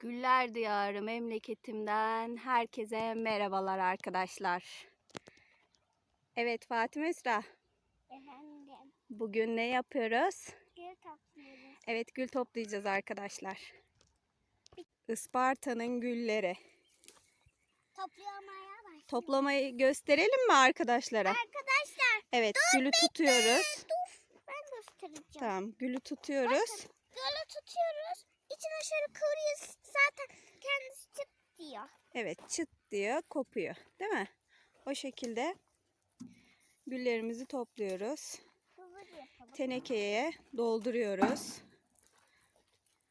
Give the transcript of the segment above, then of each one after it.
Güller Diyarı memleketimden herkese merhabalar arkadaşlar. Evet Fatime Esra, Efendim, bugün ne yapıyoruz? gül topluyoruz. Evet gül toplayacağız arkadaşlar. Isparta'nın gülleri. Toplamaya başlıyoruz. Toplamayı gösterelim mi arkadaşlara? Arkadaşlar, Evet gülü tutuyoruz. dur. Ben göstereceğim. Tamam gülü tutuyoruz. Gülü tutuyoruz. İçine şöyle kıvırıyoruz. Zaten kendisi çıt diyor. Evet çıt diyor kopuyor değil mi? O şekilde güllerimizi topluyoruz. Tenekeye dolduruyoruz.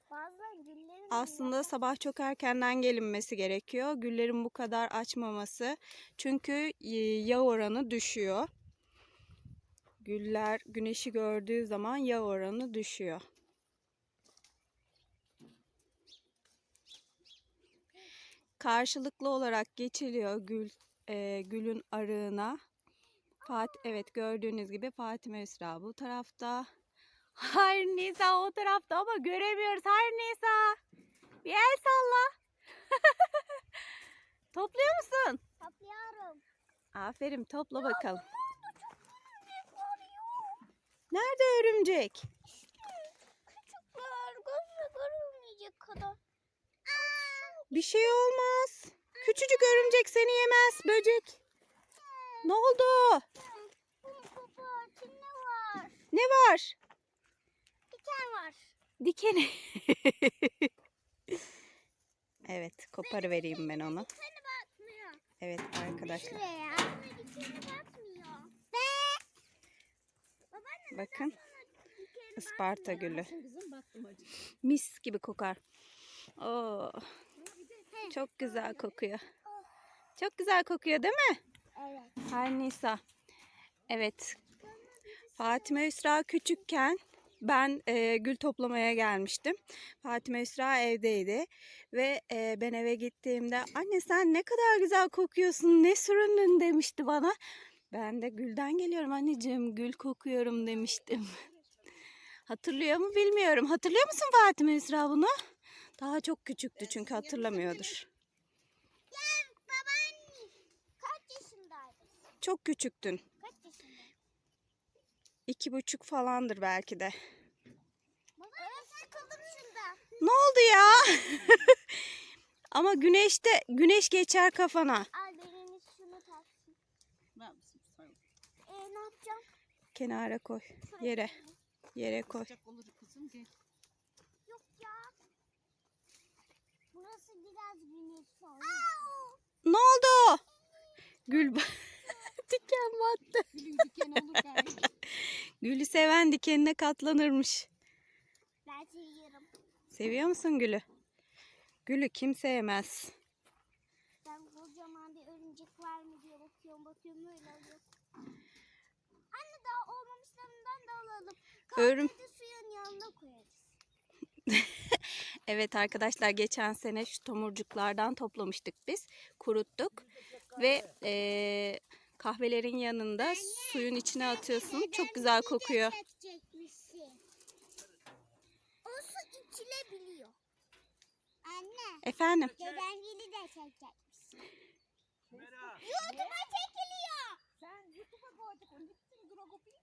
Bazen güllerin Aslında sabah çok erkenden gelinmesi gerekiyor. Güllerin bu kadar açmaması. Çünkü e, yağ oranı düşüyor. Güller güneşi gördüğü zaman yağ oranı düşüyor. Karşılıklı olarak geçiliyor gül e, gülün arığına. Fat evet gördüğünüz gibi Fatime Esra bu tarafta. Hayır Nisa o tarafta ama göremiyoruz. Hayır Nisa. Bir el salla. Topluyor musun? Topluyorum. Aferin topla bakalım. Nerede örümcek? Küçükler, gözle görülmeyecek kadar. Bir şey olmaz. Küçücük örümcek seni yemez böcek. Ne oldu? Ne var? Ne var? Diken var. Dikeni. evet koparı vereyim ben onu. Dikeni batmıyor. Evet arkadaşlar. Şuraya. Dikeni batmıyor. Ve babaanne Bakın Isparta gülü. Mis gibi kokar. Oo, çok güzel kokuyor. Çok güzel kokuyor değil mi? Evet. Her Nisa. Evet. Fatime Esra küçükken ben e, gül toplamaya gelmiştim. Fatime Esra evdeydi ve e, ben eve gittiğimde anne sen ne kadar güzel kokuyorsun ne süründün demişti bana. Ben de gülden geliyorum anneciğim gül kokuyorum demiştim. Hatırlıyor mu bilmiyorum. Hatırlıyor musun Fatime Esra bunu? Daha çok küçüktü çünkü hatırlamıyordur. Gel babaanne. Kaç yaşındaydın? Çok küçüktün. Kaç yaşındaydın? İki buçuk falandır belki de. Babaanne sıkıldım şundan. Ne oldu ya? Ama güneşte güneş geçer kafana. Al biriniz şunu taksın. Ne. Ee, ne yapacağım? Kenara koy. Yere. Yere koy. Sıcak olur kızım gel. Yok ya. Burası biraz güneşli olur. Ne oldu? Gül diken battı. Gülün diken olur gayet. Gülü seven dikenine katlanırmış. Ben seviyorum. Seviyor musun gülü? Gülü kim sevmez? Ben kocaman bir örümcek var mı diye bakıyorum bakıyorum öyle oluyor. Anne daha olmamışlarından da alalım. Örüm- Kahvede suyun yanına koyarız. Evet arkadaşlar geçen sene şu tomurcuklardan toplamıştık biz. Kuruttuk ve eee, kahvelerin yanında suyun içine atıyorsun. Çok güzel kokuyor. Çekecekmişsin. O su içilebiliyor. Anne. Efendim? Dedengili de çekecekmişsin. YouTube'a çekiliyor. Sen YouTube'a koyduk onu gittin dur o kopayım.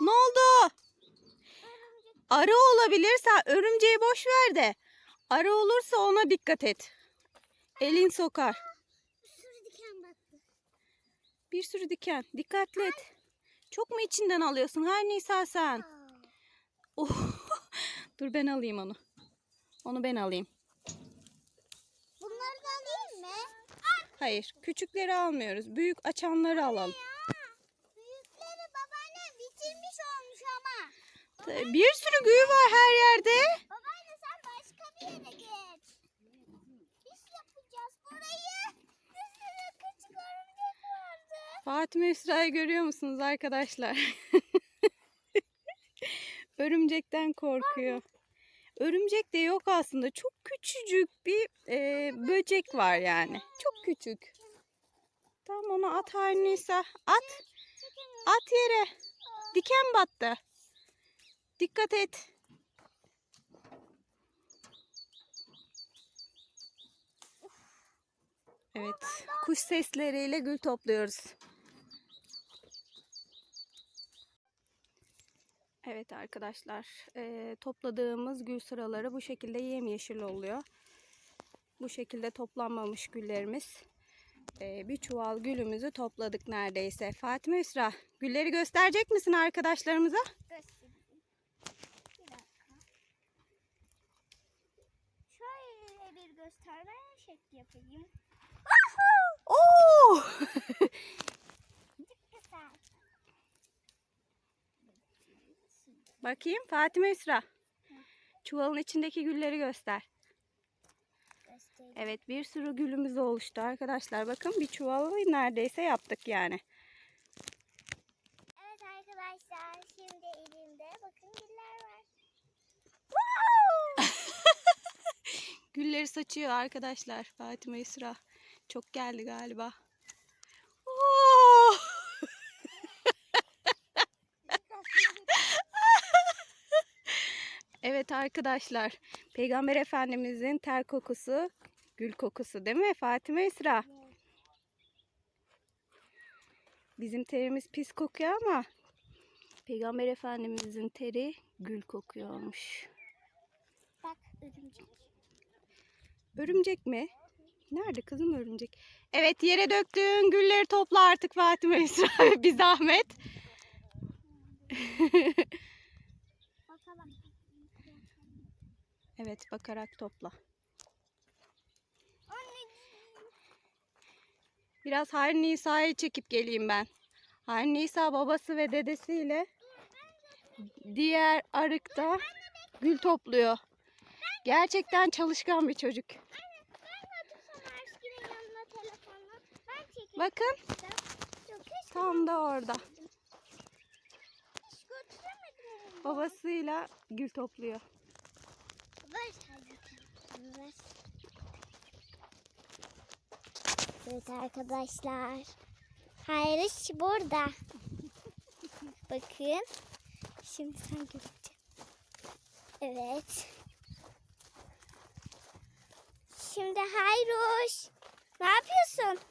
Ne oldu? Arı olabilir. Sen örümceği boş ver de. Arı olursa ona dikkat et. Elin sokar. Bir sürü diken battı. Bir sürü diken. Dikkatli et. Çok mu içinden alıyorsun? Her Nisa sen. Oh. Dur ben alayım onu. Onu ben alayım. Bunları da alayım mı? Hayır. Küçükleri almıyoruz. Büyük açanları alalım. Ya, büyükleri babaannem bitirmiş olmuş ama. Bir sürü gül var her yerde. Babaanne sen başka bir yere geç. Biz yapacağız burayı. Bir sürü küçük örümcek vardı. Fatime Esra'yı görüyor musunuz arkadaşlar? Örümcekten korkuyor. Örümcek de yok aslında. Çok küçücük bir e, böcek var yani. Çok küçük. Tamam onu at her neyse. At. At yere. Diken battı. Dikkat et. Evet. Kuş sesleriyle gül topluyoruz. Evet arkadaşlar. eee, topladığımız gül sıraları bu şekilde yemyeşil oluyor. Bu şekilde toplanmamış güllerimiz. Eee, bir çuval gülümüzü topladık neredeyse. Fatime Üsra, gülleri gösterecek misin arkadaşlarımıza? Yapayım. Oo! Bakayım Fatime Üsra. Çuvalın içindeki gülleri göster. Evet bir sürü gülümüz oluştu arkadaşlar. Bakın bir çuvalı neredeyse yaptık yani. Evet arkadaşlar şimdi elimde bakın güller var. Gülleri saçıyor arkadaşlar Fatime Üsra. Çok geldi galiba. Oo! Evet arkadaşlar. Peygamber Efendimizin ter kokusu, gül kokusu değil mi Fatime Esra? Bizim terimiz pis kokuyor ama Peygamber Efendimizin teri gül kokuyormuş. Bak örümcek. Örümcek mi? Nerede kızım örümcek? Evet yere döktüğün gülleri topla artık Fatime Esra. Bir zahmet. Evet bakarak topla. Biraz Harin Nisa'yı çekip geleyim ben. Harin Nisa babası ve dedesiyle diğer arıkta gül topluyor. Gerçekten çalışkan bir çocuk. Bakın tam da orada. Babasıyla gül topluyor. Evet arkadaşlar. Hayriş burada. Bakın. Şimdi sen göreceksin. Evet. Şimdi Hayruş. Ne yapıyorsun?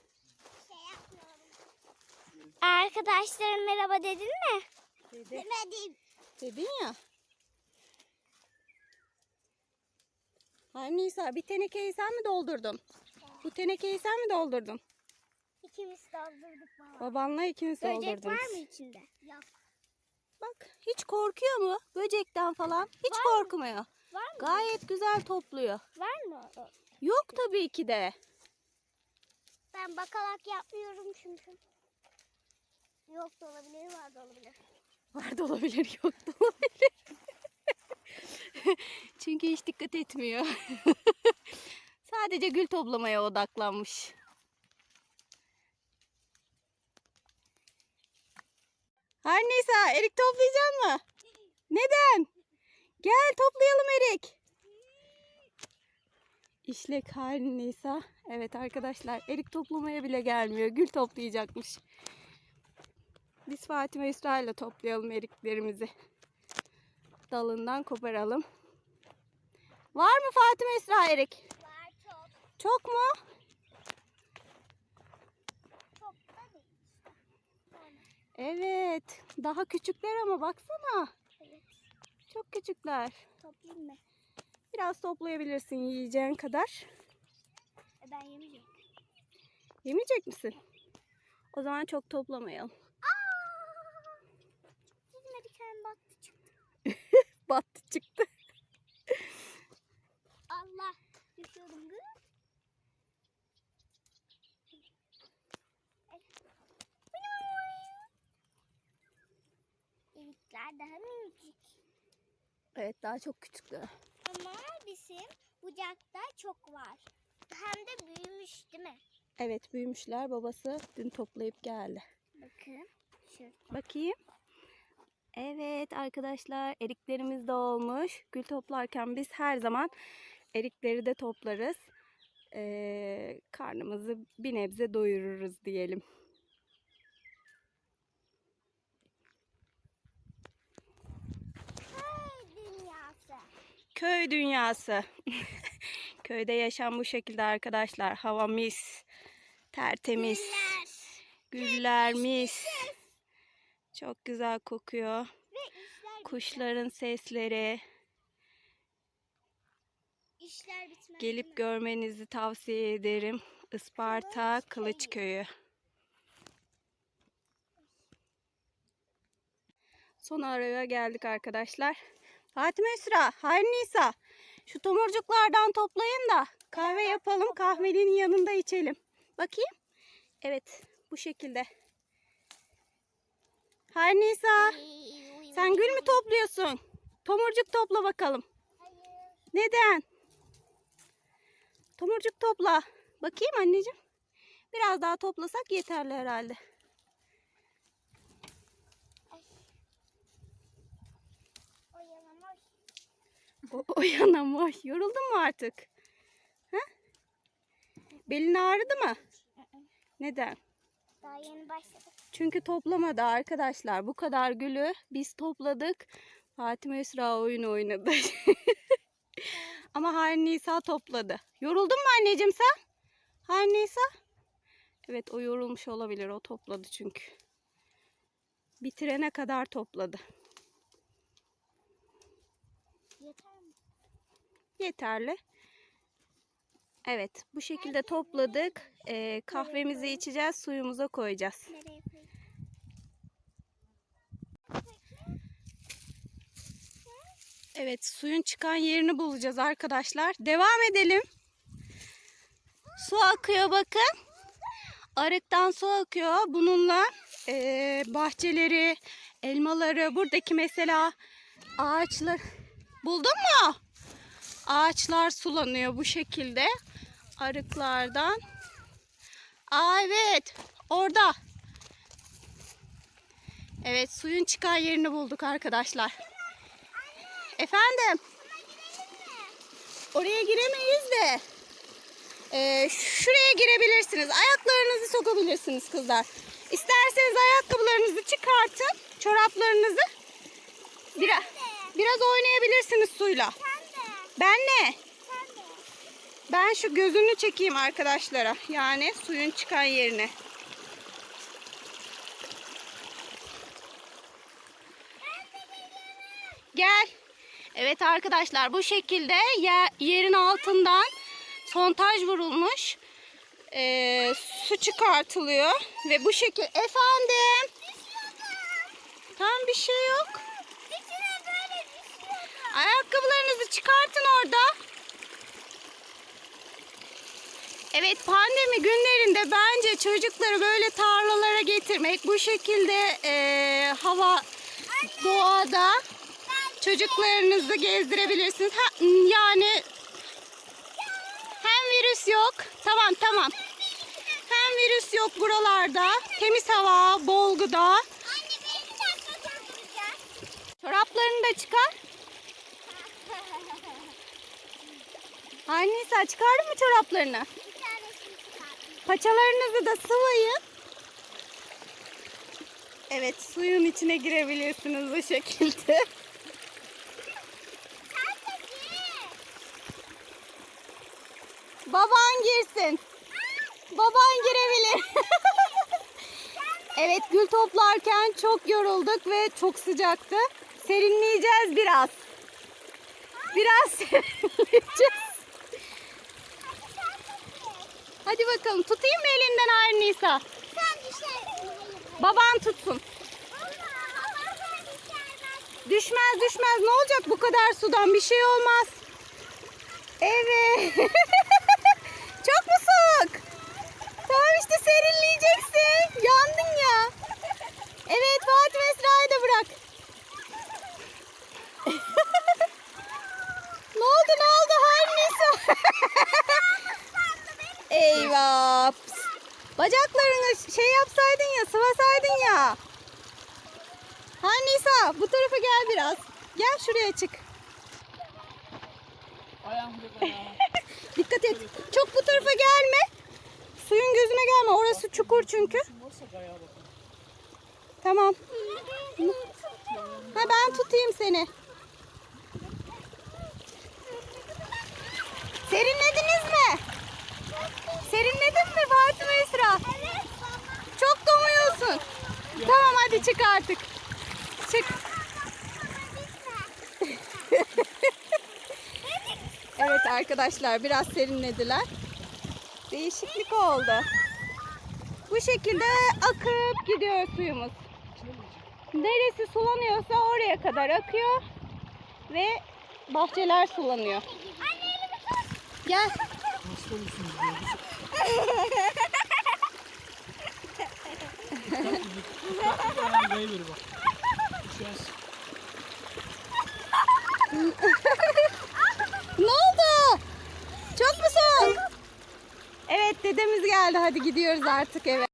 Şey yapmıyorum. Arkadaşlarım merhaba dedin mi? Demedim. Dedin ya. Nisa bir tenekeyi sen mi doldurdun? Bu tenekeyi sen mi doldurdun? İkimiz doldurduk baba. Babanla ikiniz Böcek doldurdunuz. var mı içinde? Yok. Bak hiç korkuyor mu böcekten falan? Hiç Var mı? korkmuyor. Var mı? Gayet güzel topluyor. Var mı? Yok tabii ki de. Ben bakalak yapmıyorum çünkü. Yok da olabilir, var da olabilir. Var da olabilir, yok da olabilir. Çünkü hiç dikkat etmiyor. Sadece gül toplamaya odaklanmış. Her Nisa, erik toplayacak mı? Neden? Gel toplayalım erik. İşlek Harin Nisa. Evet arkadaşlar erik toplamaya bile gelmiyor. Gül toplayacakmış. Biz Fatime İsrail'le toplayalım eriklerimizi. Dalından koparalım. Var mı Fatime İsra erik? Var çok. Çok mu? Çok da değil. Evet. Daha küçükler ama baksana. Evet. Çok küçükler. Toplayayım mı? Biraz toplayabilirsin yiyeceğin kadar. E ben yemeyeceğim. Yemeyecek misin? O zaman çok toplamayalım. Aa! Yüzüme bir tane battı çıktı. Battı çıktı. Allah. Düşüyorum kız. İlikler daha minicik. Evet daha çok küçükler. Ama bizim bucakta çok var. Hem de büyümüş değil mi? Evet büyümüşler. Babası dün toplayıp geldi. Bakın. Şurada. Bakayım. Evet arkadaşlar eriklerimiz de olmuş. Gül toplarken biz her zaman erikleri de toplarız. Ee, karnımızı bir nebze doyururuz diyelim. Köy dünyası. Köyde yaşam bu şekilde arkadaşlar. Hava mis. Tertemiz. Güller mis. Çok güzel kokuyor. Kuşların sesleri. işler bitmez. Gelip görmenizi tavsiye ederim. Isparta Kılıçköy'ü. Son araya geldik arkadaşlar. Fatime Esra, Hayri Nisa. Şu tomurcuklardan toplayın da kahve yapalım. Kahvenin yanında içelim. Bakayım. Evet, bu şekilde. Hayri Nisa, sen gül mü topluyorsun? Tomurcuk topla bakalım. Neden? Tomurcuk topla. Bakayım anneciğim. Biraz daha toplasak yeterli herhalde. O, o yanamoy. Yoruldun mu artık? Ha? Belin ağrıdı mı? Neden? Daha yeni başladık. Çünkü toplamadı arkadaşlar. Bu kadar gülü biz topladık. Fatime Esra oyun oynadı. Ama Hayri Nisa topladı. Yoruldun mu anneciğim sen? Hayri Nisa? Evet o yorulmuş olabilir. O topladı çünkü. Bitirene kadar topladı. Yeter? Yeterli. Evet bu şekilde topladık. Ee, kahvemizi içeceğiz. Suyumuza koyacağız. Evet suyun çıkan yerini bulacağız arkadaşlar. Devam edelim. Su akıyor bakın. Arıktan su akıyor. Bununla eee, bahçeleri, elmaları, buradaki mesela ağaçlar. Buldun mu? Ağaçlar sulanıyor bu şekilde. Arıklardan. Aa evet. Orada. Evet suyun çıkan yerini bulduk arkadaşlar. Efendim? Oraya giremeyiz de. Ee, şuraya girebilirsiniz. Ayaklarınızı sokabilirsiniz kızlar. İsterseniz ayakkabılarınızı çıkartın. Çoraplarınızı. Biraz, biraz oynayabilirsiniz suyla. Ben ne? Ben şu gözünü çekeyim arkadaşlara. Yani suyun çıkan yerine. Gel. Evet arkadaşlar bu şekilde ye- yerin altından sontaj vurulmuş. Ee, su çıkartılıyor ve bu şekil efendim tam bir şey yok. Ayakkabılarınızı çıkartın orada. Evet pandemi günlerinde bence çocukları böyle tarlalara getirmek bu şekilde eee, hava doğada çocuklarınızı gezdirebilirsiniz. Ha, yani hem virüs yok. Tamam tamam. Hem virüs yok buralarda. Temiz hava, bol gıda. Anne. Çoraplarını da çıkar. Annesi çıkardın mı çoraplarını? Bir tanesini çıkarttım. Paçalarınızı da sıvayın. Evet suyun içine girebilirsiniz bu şekilde. Baban girsin. Baban girebilir. evet gül toplarken çok yorulduk ve çok sıcaktı. Serinleyeceğiz biraz. Biraz serinleyeceğiz. Hadi bakalım tutayım mı elinden Nisa? Sen düşersin. Baban tutsun. Düşmez düşmez ne olacak bu kadar sudan bir şey olmaz. Evet. Çok mu soğuk? Tamam işte serinleyeceksin. Yandın ya. Evet Fatih Esra'yı da bırak. ne oldu ne oldu Hayri Nisa? Eyvah. Bacaklarını şey yapsaydın ya sıvasaydın ya. Ha Nisa bu tarafa gel biraz. Gel şuraya çık. Dikkat et. Çok bu tarafa gelme. Suyun gözüne gelme. Orası çukur çünkü. Tamam. Ha ben tutayım seni. Serinlediniz mi? Serinledin mi Fatime Esra? Evet baba. Çok donuyorsun. Tamam hadi çık artık. Çık. Evet arkadaşlar biraz serinlediler. Değişiklik oldu. Bu şekilde akıp gidiyor suyumuz. Neresi sulanıyorsa oraya kadar akıyor ve bahçeler sulanıyor. Anne elimi tut. Gel. Kayıverir bak. Düşersin. Ne oldu? Çok mu soğuk? Evet dedemiz geldi. Hadi gidiyoruz artık eve.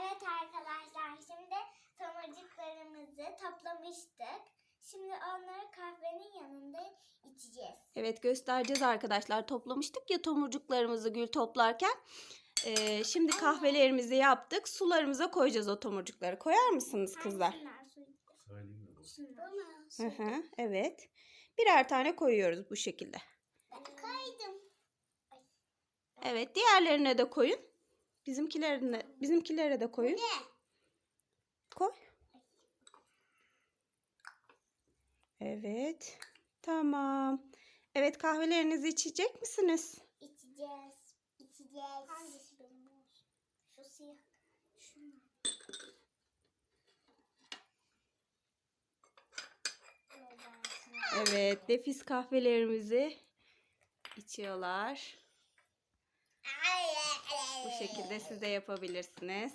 Evet arkadaşlar şimdi tomurcuklarımızı toplamıştık. Şimdi onları kahvenin yanında içeceğiz. Evet göstereceğiz arkadaşlar. Toplamıştık ya tomurcuklarımızı gül toplarken. Ee, şimdi kahvelerimizi yaptık. Sularımıza koyacağız o tomurcukları. Koyar mısınız kızlar? Hı hı, evet. Birer tane koyuyoruz bu şekilde. Evet diğerlerine de koyun. Bizimkilerine, bizimkilere de koyun. Koy. Evet. Tamam. Evet kahvelerinizi içecek misiniz? İçeceğiz. İçeceğiz. Hangisi benim olsun? Şu siyah. Evet nefis kahvelerimizi içiyorlar. Bu şekilde siz de yapabilirsiniz.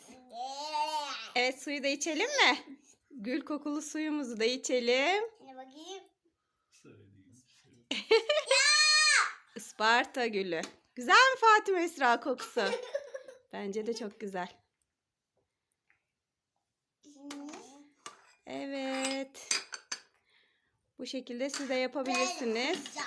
Evet suyu da içelim mi? Gül kokulu suyumuzu da içelim. Şimdi bakayım. Isparta gülü. Güzel mi Fatime Esra kokusu? Bence de çok güzel. Evet. Bu şekilde siz de yapabilirsiniz.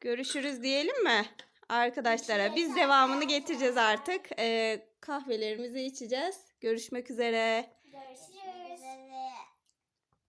Görüşürüz diyelim mi? Arkadaşlara biz devamını getireceğiz artık. Ee, kahvelerimizi içeceğiz. Görüşmek üzere. Görüşürüz.